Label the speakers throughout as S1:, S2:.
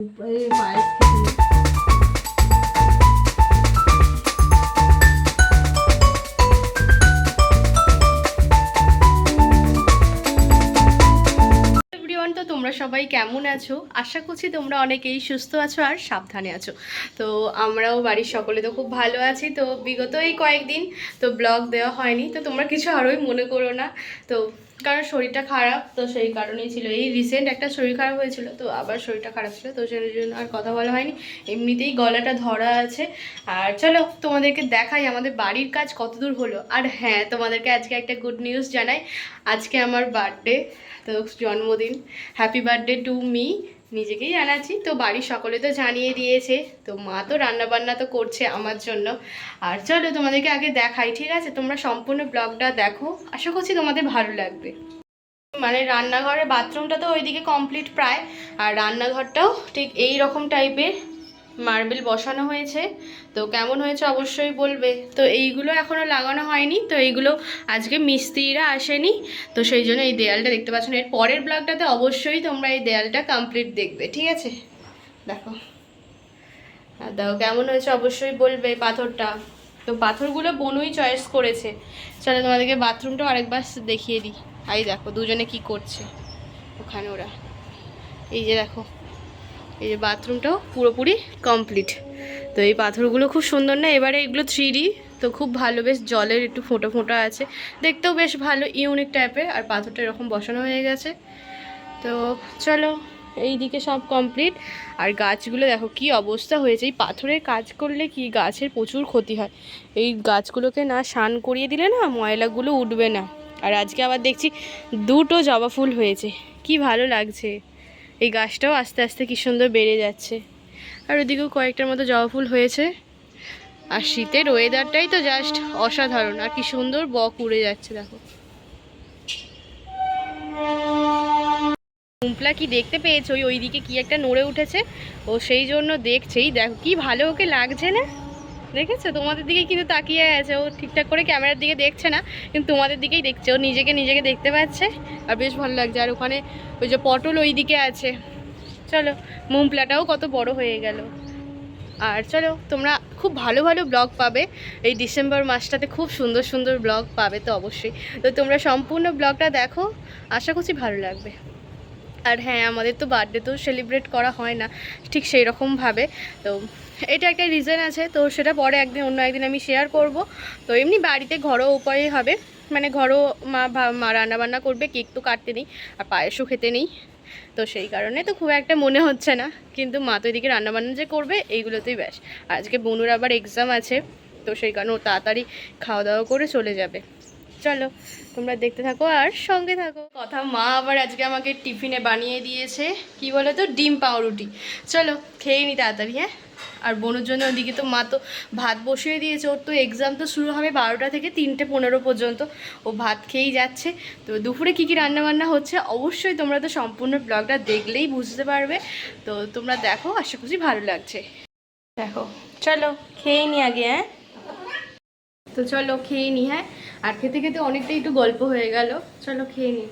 S1: তোমরা সবাই কেমন আছো? আশা করছি তোমরা অনেকেই সুস্থ আছো আর সাবধানে আছো। তো আমরাও বাড়ির সকলে তো খুব ভালো আছি। তো বিগত এই কয়েকদিন তো ব্লগ দেওয়া হয়নি। তো তোমরা কিছু আরোই মনে করো না। তো কারণ শরীরটা খারাপ, তো সেই কারণেই ছিল। এই রিসেন্ট একটা শরীর খারাপ হয়েছিল, তো আবার শরীরটা খারাপ ছিল, তো সেই জন্য আর কথা বলা হয়নি। এমনিতেই গলাটা ধরা আছে। আর চলো, তোমাদেরকে দেখাই আমাদের বাড়ির কাজ কতদূর হলো। আর হ্যাঁ তোমাদেরকে আজকে একটা গুড নিউজ জানাই। আজকে আমার বার্থডে তো জন্মদিন। হ্যাপি বার্থডে টু মি নিজেকেই জানাচ্ছি তো বাড়ির সকলে তো জানিয়ে দিয়েছে। তো মা তো রান্নাবান্না তো করছে আমার জন্য। আর চলো তোমাদেরকে আগে দেখাই, ঠিক আছে? তোমরা সম্পূর্ণ ব্লগটা দেখো। আশা করছি তোমাদের ভালো লাগবে। মানে রান্নাঘরের বাথরুমটা তো ওইদিকে কমপ্লিট প্রায়। আর রান্নাঘরটাও ঠিক এই রকম টাইপের মার্বেল বসানো হয়েছে। তো কেমন হয়েছে অবশ্যই বলবে। তো এইগুলো এখনও লাগানো হয়নি। তো এইগুলো আজকে মিস্ত্রিরা আসেনি। তো সেই জন্য এই দেয়ালটা দেখতে পাচ্ছ এর পরের ব্লগটাতে অবশ্যই তোমরা এই দেয়ালটা কমপ্লিট দেখবে, ঠিক আছে? দেখো। আর দেখো কেমন হয়েছে অবশ্যই বলবে পাথরটা। তো পাথরগুলো বনুই চয়েস করেছে। চলো তোমাদেরকে বাথরুমটাও আরেকবার দেখিয়ে দিই। এই দেখো দুজনে কি করছে ওখানে ওরা। এই যে দেখো। এই যে বাথরুমটাও পুরোপুরি কমপ্লিট তো এই পাথরগুলো খুব সুন্দর না? এবারে এগুলো থ্রি তো খুব ভালো, বেশ জলের একটু ফোঁটা ফোঁটা আছে। দেখতেও বেশ ভালো ইউনিক টাইপের আর পাথরটা এরকম বসানো হয়ে গেছে। তো চলো এই দিকে সব কমপ্লিট আর গাছগুলো দেখো, কি অবস্থা হয়েছে। এই পাথরের কাজ করলে কি গাছের প্রচুর ক্ষতি হয়? এই গাছগুলোকে না শান করিয়ে দিলে না, ময়লাগুলো উঠবে না। আর আজকে আবার দেখছি দুটো জবা ফুল হয়েছে। কি ভালো লাগছে। এই গাছটাও আস্তে আস্তে কি সুন্দর বেড়ে যাচ্ছে। আর ওদিকেও কয়েকটার মতো জবা ফুল হয়েছে। আর শীতের ওয়েদারটাই তো জাস্ট অসাধারণ। আর কি সুন্দর বক উড়ে যাচ্ছে, দেখো। কুম্পলা কি দেখতে পেয়েছ? ওই ওইদিকে কি একটা নড়ে উঠেছে? ও সেই জন্য দেখছেই। দেখো কি ভালো ওকে লাগছে না? দেখেছ? তোমাদের দিকে কিন্তু তাকিয়ে আছে। ও ঠিকঠাক করে ক্যামেরার দিকে দেখছে না, কিন্তু তোমাদের দিকেই দেখছে। ও নিজেকে নিজেকে দেখতে পাচ্ছে। আর বেশ ভালো লাগছে। আর ওখানে ওই যে পটল ওই দিকে আছে। চলো, মুমপ্লাটাও কত বড় হয়ে গেল। আর চলো, তোমরা খুব ভালো ভালো ব্লগ পাবে। এই ডিসেম্বর মাসটাতে খুব সুন্দর সুন্দর ব্লগ পাবে তো অবশ্যই। তো তোমরা সম্পূর্ণ ব্লগটা দেখো। আশা করছি ভালো লাগবে। আর হ্যাঁ আমাদের তো বার্থডে তো সেলিব্রেট করা হয় না। ঠিক সেই রকমভাবে তো এটা একটা রিজন আছে, তো সেটা পরে একদিন, অন্য একদিন আমি শেয়ার করব। তো এমনি বাড়িতে ঘরোয়া উপায়ে হবে মানে ঘরও মা মা রান্নাবান্না করবে, কেক তো কাটতে নেই, আর পায়েসও খেতে নেই। তো সেই কারণে তো খুব একটা মনে হচ্ছে না, কিন্তু মা তো এদিকে রান্নাবান্না যে করবে, এইগুলোতেই ব্যাস। আজকে বনুর আবার এক্সাম আছে, তো সেই কারণে ও তাড়াতাড়ি খাওয়া দাওয়া করে চলে যাবে। চলো, তোমরা দেখতে থাকো আর সঙ্গে থাকো। কথা মা আবার আজকে আমাকে টিফিনে বানিয়ে দিয়েছে। কি বলে তো ডিম পাউরুটি। চলো, খেয়ে নি তাড়াতাড়ি হ্যাঁ? আর বোনের জন্য ওদিকে তো মা তো ভাত বসিয়ে দিয়েছে। ওর তো এক্সাম তো শুরু হবে বারোটা থেকে তিনটে পনেরো পর্যন্ত। ও ভাত খেয়েই যাচ্ছে। তো দুপুরে কী কী রান্নাবান্না হচ্ছে? অবশ্যই তোমরা তো সম্পূর্ণ ব্লগটা দেখলেই বুঝতে পারবে। তো তোমরা দেখো, আশা করছি ভালো লাগছে। দেখো, চলো, খেয়ে নি আগে হ্যাঁ? তো চলো, খেয়ে নি হ্যাঁ? আর খেতে খেতে অনেকটাই একটু গল্প হয়ে গেল। চলো খেয়ে নি।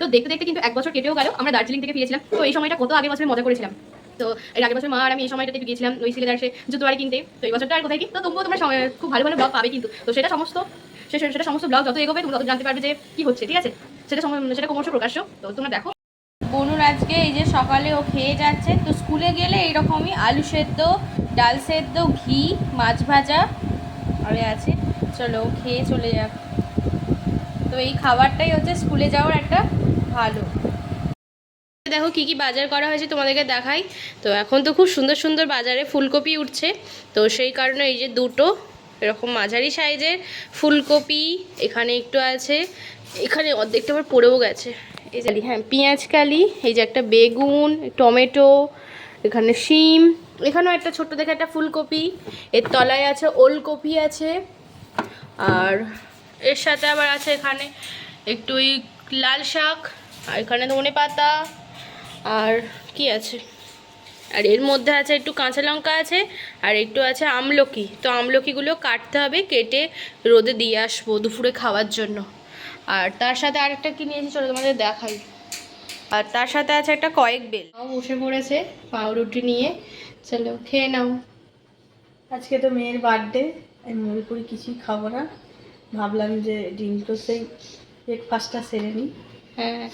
S1: তো দেখতে দেখতে কিন্তু এক বছর কেটেও গেল। আমরা দার্জিলিং থেকে ফিরেছিলাম। তো এই সময়টা কত আগের বছরে মজা করেছিলাম। তো এর আগের বছর মা আর আমি এই সময়টাতে একটু গিয়েছিলাম ওই সিলেদার সে জুতো বাড়ি কিনতে। তো এই বছরটা আর কোথায় কি? তো তবুও তোমরা খুব ভালো ভালো ব্লগ পাবে কিন্তু। তো সেটা সমস্ত সেটা সমস্ত ব্লগ যত এগোবে তুমি তত জানতে পারবে যে কি হচ্ছে, ঠিক আছে? সেটা সেটা ক্রমশ প্রকাশ্য। তো তোমরা দেখো।
S2: বনুর আজকে এই যে সকালে ও খেয়ে যাচ্ছে। তো স্কুলে গেলে এইরকমই আলু সেদ্ধ, ডাল সেদ্ধ, ঘি, মাছ ভাজা। আর আছে। চলো খেয়ে চলে যাক। তো এই খাবারটাই হচ্ছে স্কুলে যাওয়ার একটা ভালো।
S1: দেখো কি কি বাজার করা হয়েছে তোমাদেরকে দেখাই। তো এখন তো খুব সুন্দর সুন্দর বাজারে ফুলকপি উঠছে। তো সেই কারণে এই যে দুটো এরকম মাঝারি সাইজের ফুলকপি এখানে একটু আছে। এখানে অর্ধেকটা আবার পড়েও গেছে। এই যে হ্যাঁ পেঁয়াজ কালি, এই যে একটা বেগুন, টমেটো, এখানে শিম, এখানেও একটা ছোট্ট দেখে একটা ফুলকপি। এর তলায় আছে ওলকপি আছে। আর এর সাথে আবার আছে এখানে একটু ওই লাল শাক, আর এখানে ধনে পাতা, আর কি আছে? আর এর মধ্যে আছে একটু কাঁচা লঙ্কা আছে, আর একটু আছে আমলকি। তো আমলকিগুলো কাটতে হবে, কেটে রোদে দিয়ে আসব দুপুরে খাওয়ার জন্য। আর তার সাথে আরেকটা কি নিয়েছি চলো তোমাদের দেখাই। আর তার সাথে আছে একটা কয়েক বেল। বসে পড়েছে, পাউরুটি নিয়ে। চলো খেয়ে নাও।
S3: আজকে তো মেয়ের বার্থডে আমি মনে করি কিছুই খাব না। ভাবলাম যে ডিম তো সেই ব্রেকফাস্টটা সেরে নিই।
S1: হ্যাঁ।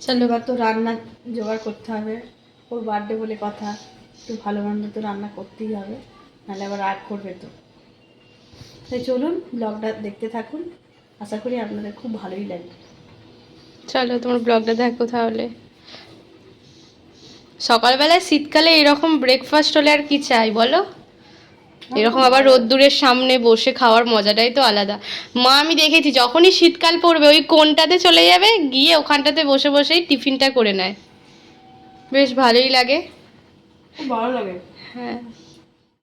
S1: চলো
S3: এবার তো রান্না জোগাড় করতে হবে। ওর বার্থডে বলে কথা। একটু ভালো মন্দ তো রান্না করতেই হবে। নাহলে আবার রাগ করবে তো। তাই চলুন ব্লগটা দেখতে থাকুন। আশা করি আপনাদের খুব ভালোই লাগবে।
S1: চলো তোমার ব্লগটা দেখো তাহলে। সকালবেলায় শীতকালে এরকম ব্রেকফাস্ট হলে আর কি চাই বলো? এরকম আবার রোদ্দুরের সামনে বসে খাওয়ার মজাটাই তো আলাদা। মা আমি দেখেছি যখনই শীতকাল পড়বে ওই কোনটাতে চলে যাবে? গিয়ে ওখানটাতে বসে বসেই টিফিনটা করে নেয়। বেশ ভালোই লাগে।
S3: খুব ভালো লাগে।
S1: হ্যাঁ।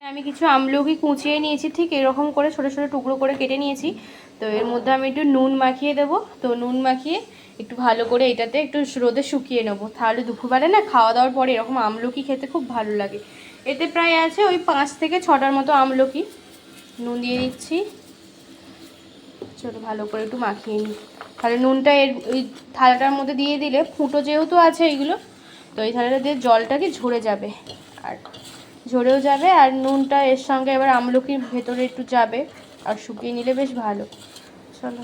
S2: আমি কিছু আমলকি কুচিয়ে নিয়েছি ঠিক এরকম করে ছোটো ছোটো টুকরো করে কেটে নিয়েছি। তো এর মধ্যে আমি একটু নুন মাখিয়ে দেবো। তো নুন মাখিয়ে একটু ভালো করে এটাতে একটু রোদে শুকিয়ে নেব। তাহলে দুপুরবেলা না খাওয়া দাওয়ার পরে এরকম আমলকি খেতে খুব ভালো লাগে। এতে প্রায় আছে ওই পাঁচ থেকে ছটার মতো আমলকি। নুন দিয়ে দিচ্ছি। চলো ভালো করে একটু মাখিয়ে নিই। তাহলে নুনটা এর, ওই থালাটার মধ্যে দিয়ে দিলে ফুটো যেহেতু আছে এইগুলো, তো এই থালাটা দিয়ে জলটা কি ঝরে যাবে। আর ঝরেও যাবে আর নুনটা এর সঙ্গে এবার আমলকির ভেতরে একটু যাবে আর শুকিয়ে নিলে বেশ ভালো। চলো।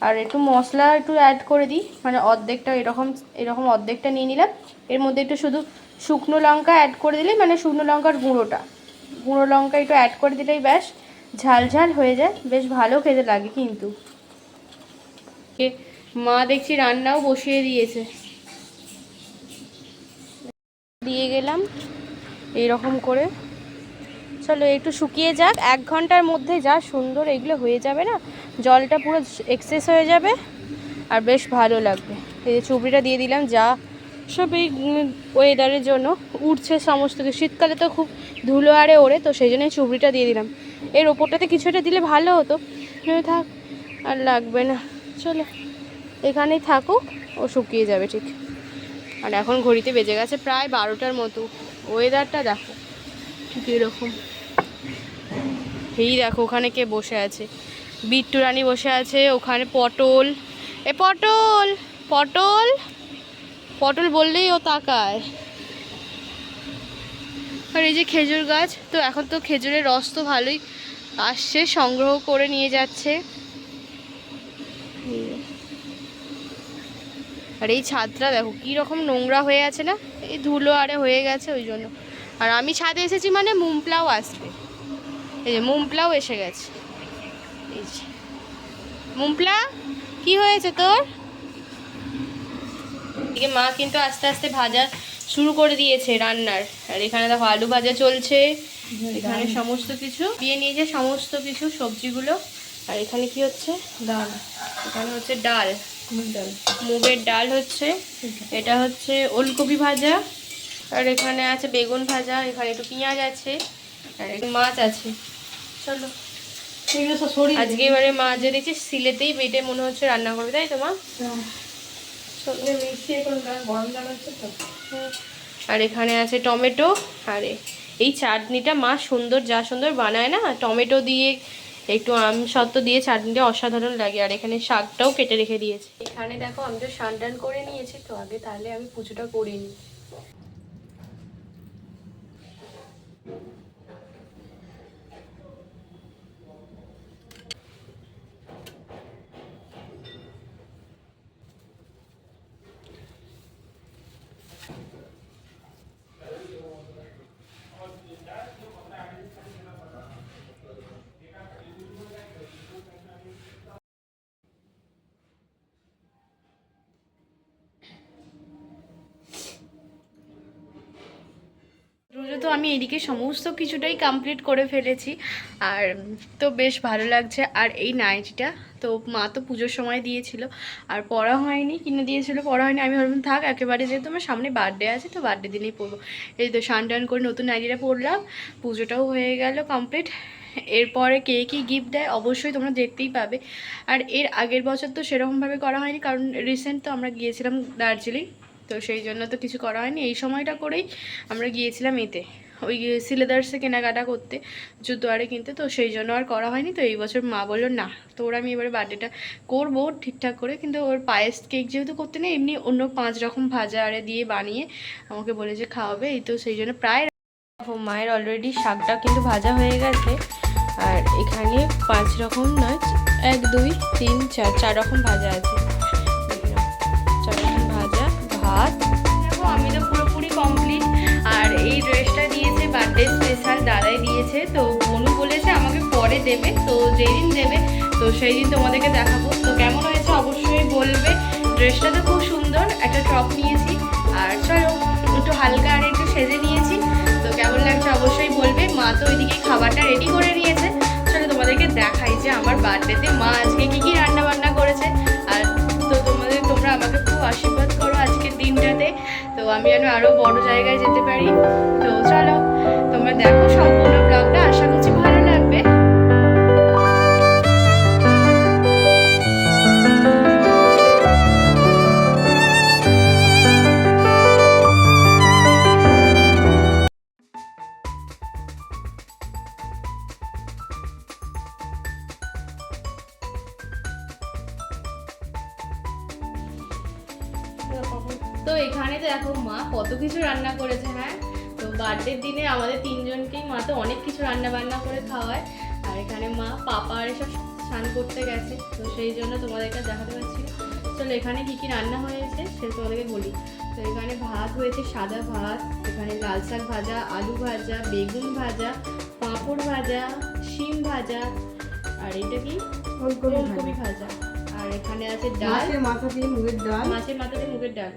S2: আর একটু মশলা একটু অ্যাড করে দিই। মানে অর্ধেকটা এরকম এরকম অর্ধেকটা নিয়ে নিলাম। এর মধ্যে একটু শুধু শুকনো লঙ্কা অ্যাড করে দিলেই মানে শুকনো লঙ্কার গুঁড়োটা। গুঁড়ো লঙ্কা একটু অ্যাড করে দিলেই ব্যাস, ঝাল ঝাল হয়ে যায়। বেশ ভালো খেতে লাগে কিন্তু।
S1: মা দেখছি রান্নাও বসিয়ে দিয়েছে।
S2: দিয়ে গেলাম এইরকম করে। চলো একটু শুকিয়ে যাক। এক ঘণ্টার মধ্যে যা সুন্দর এগুলো হয়ে যাবে না, জলটা পুরো এক্সেস হয়ে যাবে। আর বেশ ভালো লাগবে। এই যে চুবড়িটা দিয়ে দিলাম, যা সব এই ওয়েদারের জন্য উঠছে সমস্ত কিছু। শীতকালে তো খুব ধুলো আরে ওড়ে, তো সেই জন্য চুবড়িটা দিয়ে দিলাম। এর ওপরটাতে কিছুটা দিলে ভালো হতো। থাক, আর লাগবে না। চলো, এখানেই থাকুক, ও শুকিয়ে যাবে ঠিক।
S1: আর এখন ঘড়িতে বেজে গেছে প্রায় বারোটার মতো। ওয়েদারটা দেখো, ঠিক এরকম। এই দেখো, ওখানে কে বসে আছে? বিট্টু রানী বসে আছে, ওখানে পটল। এ, পটল পটল! পটল বললেই ও তাকায়। আর এই যে খেজুর গাছ, তো এখন তো খেজুরের রস তো ভালোই আসছে, সংগ্রহ করে নিয়ে যাচ্ছে। আর এই ছাদটা দেখো, কি রকম নোংরা হয়ে আছে না? এই ধুলো আরে হয়ে গেছে ওই জন্য। আর আমি ছাদে এসেছি মানে মুমপ্লাও আসবে। এই যে মুমপ্লাও এসে গেছে। এই যে। মুমপ্লা, কি হয়েছে তোর? এদিকে মা কিন্তু আস্তে আস্তে ভাজা শুরু করে দিয়েছে রান্নার। আর এখানে দেখো আলু ভাজা চলছে। এখানে সমস্ত কিছু দিয়ে নিয়েছে সমস্ত কিছু সবজিগুলো। আর এখানে কি হচ্ছে?
S3: ডাল
S1: এখানে হচ্ছে ডাল।
S3: ডাল।
S1: মুগের ডাল হচ্ছে। এটা হচ্ছে ওলকপি ভাজা। আর এখানে আছে বেগুন ভাজা এখানে একটু পেঁয়াজ আছে আর একটু মাছ আছে। চলো আজকে এবারে মা যে দেখছি সিলেতেই বেটে মনে হচ্ছে রান্না করবে তাই তো মা? আর এখানে আছে টমেটো, আর এই চাটনিটা মা সুন্দর, যা সুন্দর বানায় না, টমেটো দিয়ে একটু আম সত্ত্ব দিয়ে চাটনিটা অসাধারণ লাগে, আর এখানে শাকটাও কেটে রেখে দিয়েছে। এখানে দেখো আমি তো স্নান টান করে নিয়েছি তো, আগে তাহলে আমি পুজোটা করে নিই রোজে তো আমি এদিকে সমস্ত কিছুটাই কমপ্লিট করে ফেলেছি। আর তো বেশ ভালো লাগছে। আর এই নাইটিটা, তো মা তো পুজোর সময় দিয়েছিল। আর পড়া হয়নি, কিনে দিয়েছিল, পড়া হয়নি। আমি ভাবলাম, থাক, একেবারে যেহেতু আমার সামনে বার্থডে আছে, তো বার্থডে দিনেই পরবো এই তো শান টান করে নতুন নাইটিটা পরলাম। পুজোটাও হয়ে গেল কমপ্লিট এরপরে কে কী গিফট দেয়, অবশ্যই তোমরা দেখতেই পাবে। আর এর আগের বছর তো সেরকমভাবে করা হয়নি, কারণ রিসেন্ট তো আমরা গিয়েছিলাম দার্জিলিং। তো সেই জন্য তো কিছু করা হয়নি। এই সময়টা করেই আমরা গিয়েছিলাম এতে। ওই সিলেদার্সে কেনাকাটা করতে জুতোয়ারে কিনতে, তো সেই জন্য আর করা হয়নি। তো এই বছর মা বলল, না, তো ওর আমি এবারে বার্থডেটা করব ঠিকঠাক করে। কিন্তু ওর পায়েস কেক যেহেতু করতে নেই, এমনি অন্য পাঁচ রকম ভাজা আরে দিয়ে বানিয়ে আমাকে বলেছে খাওয়াবে। এই তো সেই জন্য প্রায়
S2: মায়ের অলরেডি শাকটা কিন্তু ভাজা হয়ে গেছে। আর এখানে পাঁচ রকম নাচ এক, দুই, তিন, চার চার রকম ভাজা আছে।
S1: দিয়েছে তো বনু বলেছে আমাকে পরে দেবে, তো যেদিন দেবে, তো সেই দিন তোমাদেরকে দেখাবো। তো কেমন হয়েছে অবশ্যই বলবে। ড্রেসটা তো খুব সুন্দর, একটা টপ নিয়েছি। আর চলো একটু হালকা আর একটু সেজে নিয়েছি। তো কেমন লাগছে অবশ্যই বলবে। মা তো ওইদিকে খাবারটা রেডি করে নিয়েছে। চলো তোমাদেরকে দেখাই যে আমার বার্থডেতে মা আজকে কী কী রান্না বান্না করেছে। আর তো তোমাদের, তোমরা আমাকে খুব আশীর্বাদ করো আজকের দিনটাতে। তো আমি যেন আরও বড় জায়গায় যেতে পারি। তো চলো তোমরা দেখো সম্পূর্ণ ব্লগটা। আশা করছি ভালো লাগবে। তো এখানে দেখো মা কত কিছু রান্না করেছে হ্যাঁ? বার্থডের দিনে আমাদের তিনজনকেই মা তো অনেক কিছু রান্না বান্না করে খাওয়ায়। আর এখানে মা পাপা আর এসব স্নান করতে গেছে। তো সেই জন্য তোমাদেরকে দেখাতে পারছি চলো এখানে কী কী রান্না হয়েছে সেটা তোমাদেরকে বলি। তো এখানে ভাত হয়েছে সাদা ভাত এখানে লাল শাক ভাজা আলু ভাজা বেগুন ভাজা পাঁপড় ভাজা শিম ভাজা আর এটা কি? ওলকপি ভাজা। আর এখানে আছে ডাল।
S3: মাছের মাথা দিয়ে মুগের ডাল।
S1: মাছের মাথা দিয়ে মুগের ডাল।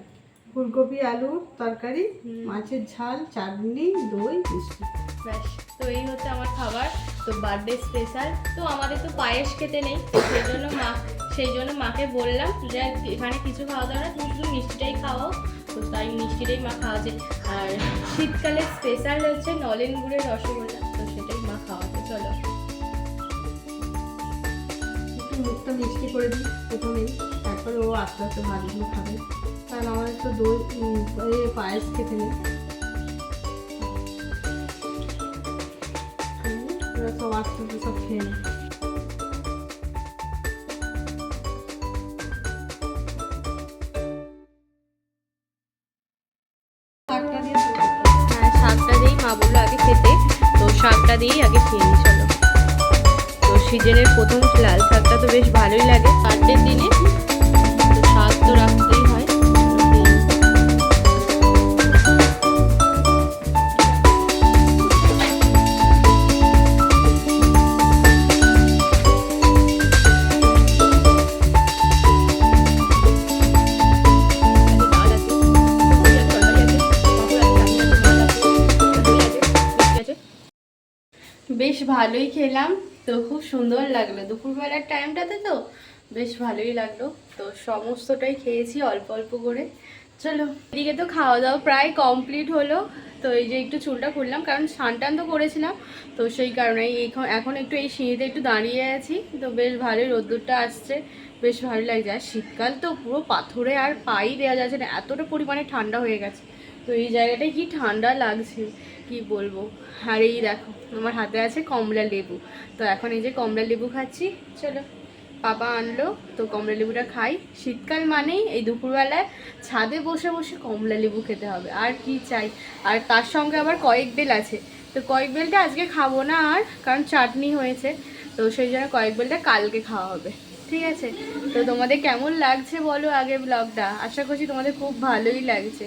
S3: ফুলকপি আলুর তরকারি মাছের ঝাল চাটনি দই মিষ্টি।
S1: ব্যাস তো এই হচ্ছে আমার খাবার। তো বার্থডে স্পেশাল তো আমাদের তো পায়েস খেতে নেই সেই জন্য মা সেই জন্য মাকে বললাম যে এখানে কিছু খাওয়া দাওয়া না তুমি শুধু মিষ্টিটাই খাওয়াও তো তাই মিষ্টিটাই মা খাওয়াচ্ছে আর শীতকালে স্পেশাল হচ্ছে নলেন গুড়ের রসগোল্লা তো সেটাই মা খাওয়াতে চলো।
S3: একটু মুখটা মিষ্টি করে দিই প্রথমেই তারপরে ও আস্তে আস্তে ভাতগুলো খাবে। কারণ আমার একটু দই পায়েস খেতে নেই। সব আস্তে সব খেয়ে।
S2: হ্যাঁ দিয়েই মা বলল আগে খেতে। তো শাকটা দিয়েই আগে খেয়ে নি, চলো। তো সিজনের প্রথম লাল শাকটা তো বেশ ভালোই লাগে। বার্থডের দিনে
S1: বেশ ভালোই খেলাম। তো খুব সুন্দর লাগল। দুপুরবেলার টাইমটাতে তো বেশ ভালোই লাগল। তো সমস্তটাই খেয়েছি অল্প অল্প করে। চলো, এদিকে তো খাওয়া দাওয়া প্রায় কমপ্লিট হলো। তো এই যে একটু চুলটা খুললাম, কারণ টান তো করেছিলাম। তো সেই কারণে এখন এখন একটু এই সিঁড়িতে একটু দাঁড়িয়ে আছি। তো বেশ ভালোই রোদ্দুরটা আসছে। বেশ ভালো লাগছে। আর শীতকাল তো পুরো পাথরে আর পাই দেওয়া যাচ্ছে না। এতটা পরিমাণে ঠান্ডা হয়ে গেছে। তো এই জায়গাটায় কি ঠান্ডা লাগছে? কি বলব? আর এই দেখো, আমার হাতে আছে কমলা লেবু। তো এখন এই যে কমলা লেবু খাচ্ছি, চলো। পাপা আনলো, তো কমলা লেবুটা খাই। শীতকাল মানেই এই দুপুরবেলায় ছাদে বসে বসে কমলা লেবু খেতে হবে। আর কি চাই? আর তার সঙ্গে আবার কয়েক বেল আছে। তো কয়েক বেলটা আজকে খাব না আর, কারণ চাটনি হয়েছে। তো সেই জন্য কয়েক বেলটা কালকে খাওয়া হবে। ঠিক আছে? তো তোমাদের কেমন লাগছে বলো আগে ব্লগটা আশা করছি তোমাদের খুব ভালোই লাগছে।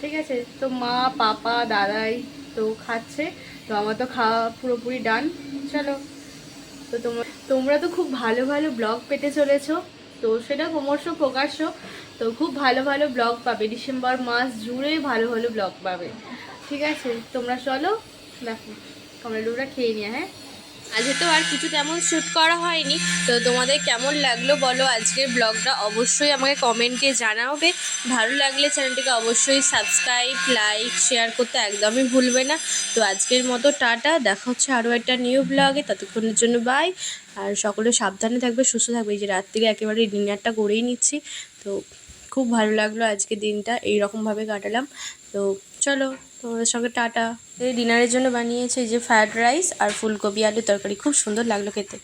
S1: ঠিক আছে? তো মা, পাপা, দাদাই তো খাচ্ছে। তো আমার তো খাওয়া পুরোপুরি ডান চলো। তো তোমরা তোমরা তো খুব ভালো ভালো ব্লগ পেতে চলেছো। তো সেটা ক্রমশ প্রকাশ্য। তো খুব ভালো ভালো ব্লগ পাবে। ডিসেম্বর মাস জুড়ে ভালো ভালো ব্লগ পাবে। ঠিক আছে? তোমরা চলো। দেখো। কমলা লেবুটা খেয়ে নিয়ে হ্যাঁ?
S2: আজকে তো আর কিছু তেমন শ্যুট করা হয়নি। তো তোমাদের কেমন লাগল বলো? আজকের ব্লগটা অবশ্যই আমাকে কমেন্টে জানাবে। ভালো লাগলে চ্যানেলটিকে অবশ্যই সাবস্ক্রাইব লাইক শেয়ার করতে একদমই ভুলবে না। তো আজকের মতো টাটা। দেখা হচ্ছে আরও একটা নিউ ব্লগে ততক্ষণের জন্য বাই আর সকলে সাবধানে থাকবে, সুস্থ থাকবে। এই যে রাত্রিরে একেবারে ডিনারটা করেই নিচ্ছি। তো
S1: খুব ভালো লাগল আজকে দিনটা। এই রকমভাবে কাটালাম। তো চলো। তোমাদের সঙ্গে টাটা। এই ডিনারের জন্য বানিয়েছে যে ফ্রায়েড রাইস আর ফুলকপি আলু তরকারি। খুব সুন্দর লাগল খেতে।